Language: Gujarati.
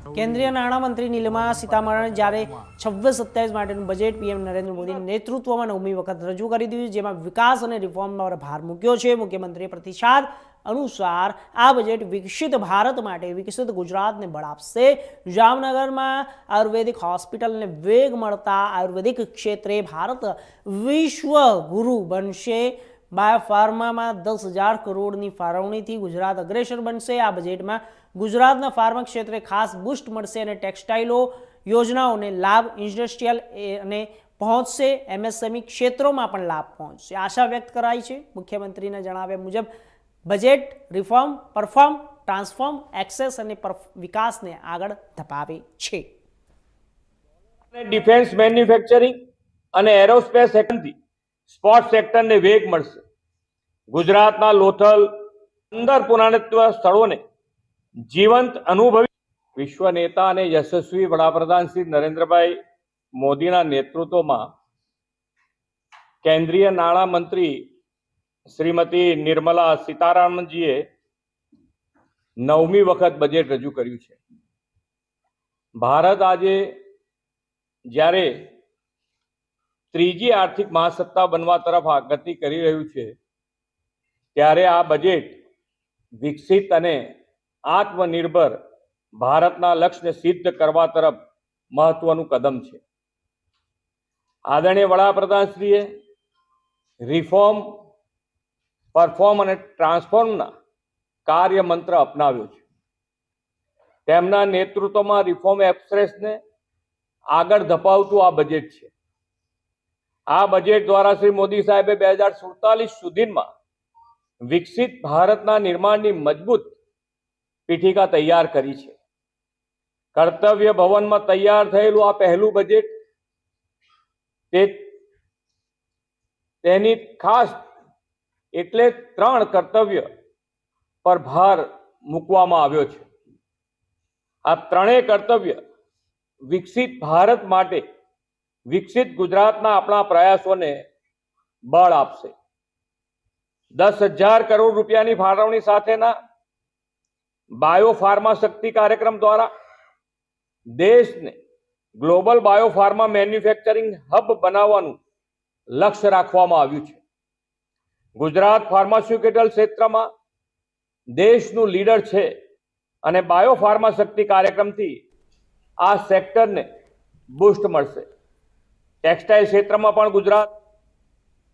કેન્દ્રીય નાણામંત્રી નિર્મલા સીતારમણે જ્યારે છવ્વીસ સત્યાવીસ માટેનું બજેટ પીએમ નરેન્દ્ર મોદીના નેતૃત્વમાં નવમી વખત રજૂ કરી દીધું જેમાં વિકાસ અને રિફોર્મ પર ભાર મૂક્યો છે. મુખ્યમંત્રીએ પ્રતિસાદ અનુસાર આ બજેટ વિકસિત ભારત માટે વિકસિત ગુજરાતને બળ આપશે. જામનગરમાં આયુર્વેદિક હોસ્પિટલને વેગ મળતા આયુર્વેદિક ક્ષેત્રે ભારત વિશ્વ ગુરુ બનશે. બાયોફાર્મામાં દસ હજાર કરોડની ફાળવણીથી ગુજરાત અગ્રેસર બનશે. આ બજેટમાં ગુજરાતના ફાર્મા ક્ષેત્રે ખાસ બુસ્ટ મળશે અને ટેક્સટાઇલો યોજનાઓને લાભ, ઇન્ડસ્ટ્રીયલ અને પહોંચશે. એમએસએમઈ ક્ષેત્રોમાં પણ લાભ પહોંચશે. આશા વ્યક્ત કરાઈ છે. મુખ્યમંત્રીના જણાવ્યા મુજબ, budget reform, perform, transform, access અને વિકાસને આગળ ધપાવે છે. ડિફેન્સ મેન્યુફેક્ચરિંગ અને એરોસ્પેસ સેક્ટરથી સ્પોર્ટ સેક્ટરને વેગ મળશે. ગુજરાતના લોથલ અંદર પુરાણત્વ સ્થળોને જીવંત અનુભવી વિશ્વ નેતા અને યશસ્વી વડાપ્રધાન શ્રી નરેન્દ્રભાઈ મોદીના નેતૃત્વમાં કેન્દ્રીય નાણામંત્રી શ્રીમતી નિર્મલા સીતારામનજીએ નવમી વખત બજેટ રજૂ કર્યું છે. ભારત આજે જ્યારે ત્રીજી આર્થિક મહાસત્તા બનવા તરફ આગતિ કરી રહ્યું છે. ત્યારે આ બજેટ વિકસિત અને આત્મનિર્ભર ભારતના લક્ષ્યને સિદ્ધ કરવા તરફ મહત્વનું કદમ છે. આદરણીય વડાપ્રધાનશ્રીએ રિફોર્મ પરફોર્મ અને ટ્રાન્સફોર્મના કાર્ય મંત્ર અપનાવ્યો છે. તેમના નેતૃત્વમાં રિફોર્મ એક્સપ્રેસને આગળ ધપાવતું આ બજેટ છે. આ બજેટ દ્વારા શ્રી મોદી સાહેબે બે હજાર સુડતાલીસ સુધીમાં વિકસિત ભારતના નિર્માણની મજબૂત પીઠિકા તૈયાર કરી છે. કર્તવ્ય ભવનમાં તૈયાર થયેલું આ પહેલું બજેટ તે તેની ખાસ એટલે ત્રણ કર્તવ્ય પર ભાર મૂકવામાં આવ્યો છે. આ ત્રણેય કર્તવ્ય વિકસિત ભારત માટે વિકસિત ગુજરાતના આપણા પ્રયાસોને બળ આપશે. દસ હજાર કરોડ રૂપિયાની ફાળવણી સાથેના બાયો ફાર્મા શક્તિ કાર્યક્રમ દ્વારા દેશને global bio pharma manufacturing hub બનાવવાનું લક્ષ્ય રાખવામાં આવ્યું છે. ગુજરાત ફાર્માસ્યુટિકલ ક્ષેત્રમાં દેશનું લીડર છે અને બાયો ફાર્મા શક્તિ કાર્યક્રમથી આ સેક્ટરને બુસ્ટ મળશે. ટેક્સટાઇલ ક્ષેત્રમાં પણ ગુજરાત